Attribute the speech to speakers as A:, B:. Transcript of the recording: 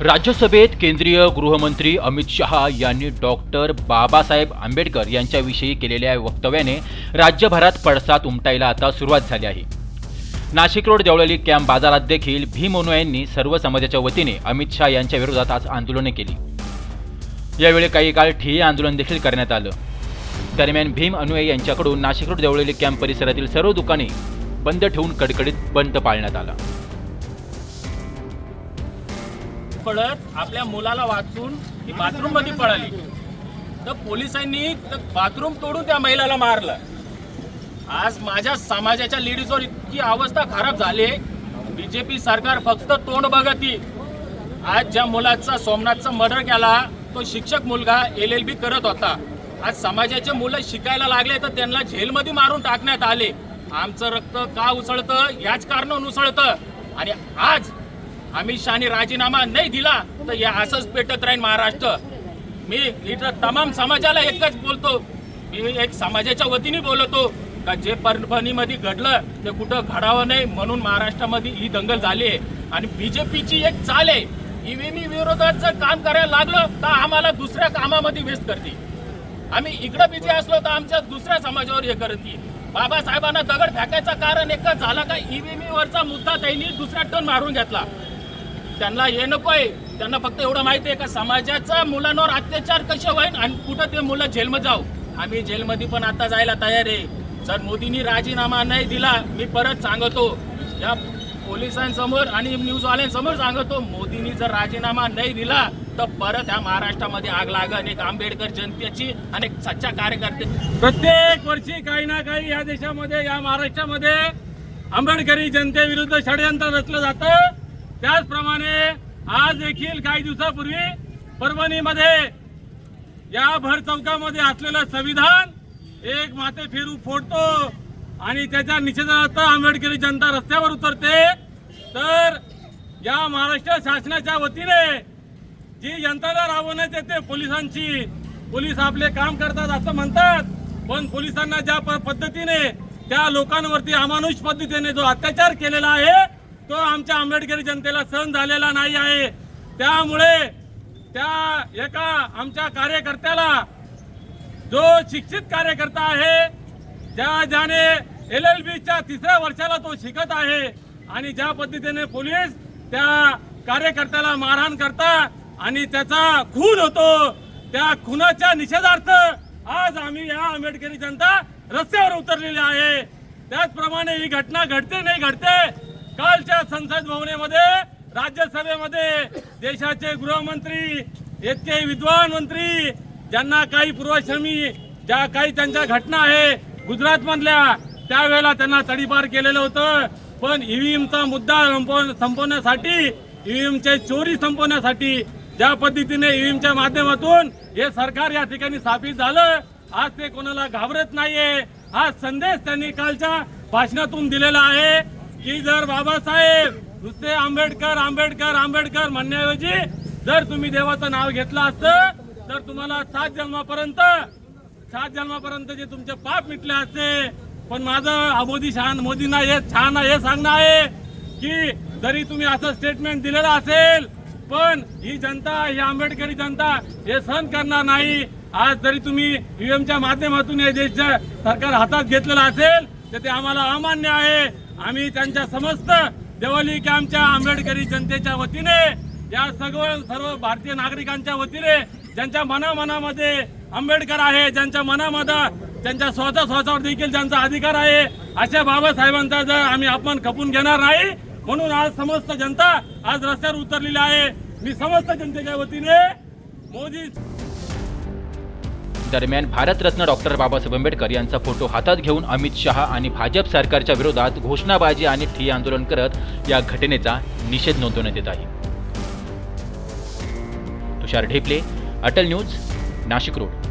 A: राज्यसभेत केंद्रीय गृहमंत्री अमित शहा यांनी डॉक्टर बाबासाहेब आंबेडकर यांच्याविषयी केलेल्या वक्तव्याने राज्यभरात पडसाद उमटायला आता सुरुवात झाली आहे. नाशिक रोड देवळाली कॅम्प बाजारात देखील भीम अनुयायांनी सर्व समाजाच्या वतीने अमित शहा यांच्या विरोधात आज आंदोलने केली. यावेळी काही काळ ठिय्या आंदोलन देखील करण्यात आलं. दरम्यान भीम अनुयायी यांच्याकडून नाशिक रोड देवळाली कॅम्प परिसरातील सर्व दुकाने बंद ठेवून कडकडीत बंद पाळण्यात आला.
B: पडत आपल्या मुलाला वाचून ती बाथरूममध्ये पळाली तर पोलिसांनी बाथरूम तोडून त्या महिलाला मारलं. आज माझ्या समाजाच्या लेडीजवर इतकी अवस्था खराब झाली बीजेपी सरकार फक्त तोंड बघती. आज ज्या मुलाचा सोमनाथचा मर्डर केला तो शिक्षक मुलगा एल एल बी करत होता. आज समाजाचे मुलं शिकायला लागले तर त्यांना झेलमध्ये मारून टाकण्यात आले. आमचं रक्त का उसळतं? याच कारण उसळतं आणि आज अमित शहानी राजीनामा नाही दिला तर हे असंच पेटत राहील महाराष्ट्र. मी इथं तमाम समाजाला एकच बोलतो. मी एक समाजाच्या वतीने बोलतो का जे परभणीमध्ये घडलं ते कुठं घडावं नाही म्हणून महाराष्ट्रामध्ये ही दंगल झाली आहे. आणि बीजेपीची एक चाल आहे ईव्हीएम विरोधात जर काम करायला लागलं तर आम्हाला दुसऱ्या कामामध्ये व्यस्त करते आम्ही इकडं बिझी असलो तर आमच्या दुसऱ्या समाजावर हे करते बाबासाहेबांना दगड फेकायचं कारण एकच झालं का ईव्हीएम वरचा मुद्दा त्यांनी दुसऱ्या टन मारून घेतला. त्यांना हे नकोय. त्यांना फक्त एवढं माहिती आहे का समाजाचा मुलांवर अत्याचार कसे होईल आणि कुठं ते मुलं जेलमध्ये जाऊ? आम्ही जेलमध्ये पण आता जायला तयार आहे. जर मोदींनी राजीनामा नाही दिला मी परत सांगतो. या पोलिसांसमोर आणि न्यूजवाल्यांसमोर सांगतो मोदींनी जर राजीनामा नाही दिला तर परत ह्या महाराष्ट्रामध्ये आग लागन. एक आंबेडकर जनतेची आणि एक सच्चा कार्यकर्ते.
C: प्रत्येक वर्षी काही ना काही या देशामध्ये या महाराष्ट्रामध्ये आंबेडकरी जनतेविरुद्ध षडयंत्र रचलं जातं. त्याचप्रमाणे आज देखील काही दिवसापूर्वी परभणीमध्ये या भर चौकामध्ये असलेलं संविधान एक माते फिरू फोडतो आणि त्याच्या निषेधार्थ आंबेडकरी जनता रस्त्यावर उतरते. तर या महाराष्ट्र शासनाच्या वतीने जी यंत्रणा राबवण्यात येते पोलिसांची पोलीस आपले काम करतात असं म्हणतात पण पोलिसांना ज्या प- पद्धतीने त्या लोकांवरती अमानुष पद्धतीने जो अत्याचार केलेला आहे तो आमच्या आंबेडकरी जनतेला सहन झालेला नाही आहे. त्यामुळे त्या एका आमच्या कार्यकर्त्याला जो शिक्षित कार्यकर्ता आहे ज्या ज्याने एल एल बीच्या तिसऱ्या वर्षाला तो शिकत आहे आणि ज्या पद्धतीने पोलीस त्या कार्यकर्त्याला मारहाण करता आणि त्याचा खून होतो त्या खुनाच्या निषेधार्थ आज आम्ही या आंबेडकरी जनता रस्त्यावर उतरलेली आहे. त्याचप्रमाणे ही घटना घडते नाही घडते कालच्या संसद भवनेमध्ये राज्यसभेमध्ये देशाचे गृहमंत्री इतके विद्वान मंत्री ज्यांना काही पूर्वश्रमी ज्या काही त्यांच्या घटना आहे गुजरात मधल्या त्यावेळेला त्यांना तडीपार केलेलं होतं. पण ईव्हीएमचा मुद्दा संपव- संपवण्यासाठी ईव्हीएमचे चोरी संपवण्यासाठी ज्या पद्धतीने ईव्हीएमच्या माध्यमातून हे सरकार या ठिकाणी स्थापित झालं आज ते कोणाला घाबरत नाहीये. हा संदेश त्यांनी कालच्या भाषणातून दिलेला आहे. की जर बाबासाहेब नुसते आंबेडकर आंबेडकर आंबेडकर म्हणण्याऐवजी जर तुम्ही देवाचं नाव घेतलं असतं तर तुम्हाला सात जन्मापर्यंत सात जन्मापर्यंत जे तुमचे पाप मिटले असते पण माझं मोदी शहान मोदींना हे छान हे सांगणं आहे की जरी तुम्ही असं स्टेटमेंट दिलेलं असेल पण ही जनता ही आंबेडकरी जनता हे सहन करणार नाही. आज जरी तुम्ही ईव्हीएमच्या माध्यमातून हे देश सरकार हातात घेतलेलं असेल तर ते आम्हाला अमान्य आहे. आम्ही त्यांच्या समस्त देवाली कॅम्पच्या आंबेडकरी जनतेच्या वतीने या सगळं सर्व भारतीय नागरिकांच्या वतीने ज्यांच्या मनामनामध्ये आंबेडकर आहे ज्यांच्या मनामध्ये त्यांच्या स्वतः स्वतःवर देखील ज्यांचा अधिकार आहे अशा बाबासाहेबांचा जर आम्ही अपमान खपून घेणार नाही म्हणून आज समस्त जनता आज रस्त्यावर उतरलेली आहे. मी समस्त जनतेच्या वतीने मोदी
A: दरम्यान भारतरत्न डॉक्टर बाबासाहेब आंबेडकर यांचा फोटो हातात घेऊन अमित शहा आणि भाजप सरकारच्या विरोधात घोषणाबाजी आणि ठिय्या आंदोलन करत या घटनेचा निषेध नोंदवण्यात येत आहे. Tushar Dhepale Atal News Nashik Road.